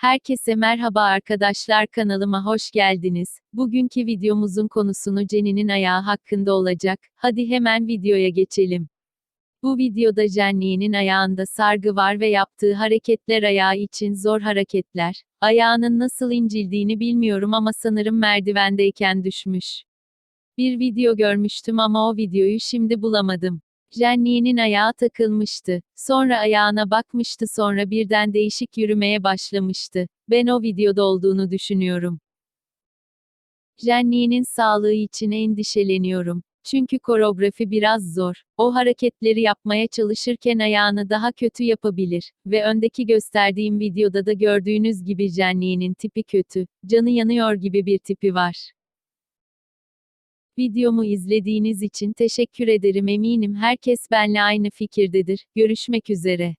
Herkese merhaba arkadaşlar kanalıma hoş geldiniz. Bugünkü videomuzun konusunu Jenny'nin ayağı hakkında olacak. Hadi hemen videoya geçelim. Bu videoda Jenny'nin ayağında sargı var ve yaptığı hareketler ayağı için zor hareketler. Ayağının nasıl incildiğini bilmiyorum ama sanırım merdivendeyken düşmüş. Bir video görmüştüm ama o videoyu şimdi bulamadım. Jenny'nin ayağı takılmıştı. Sonra ayağına bakmıştı sonra birden değişik yürümeye başlamıştı. Ben o videoda olduğunu düşünüyorum. Jenny'nin sağlığı için endişeleniyorum. Çünkü koreografi biraz zor. O hareketleri yapmaya çalışırken ayağını daha kötü yapabilir. Ve öndeki gösterdiğim videoda da gördüğünüz gibi Jenny'nin tipi kötü. Canı yanıyor gibi bir tipi var. Videomu izlediğiniz için teşekkür ederim eminim herkes benle aynı fikirdedir. Görüşmek üzere.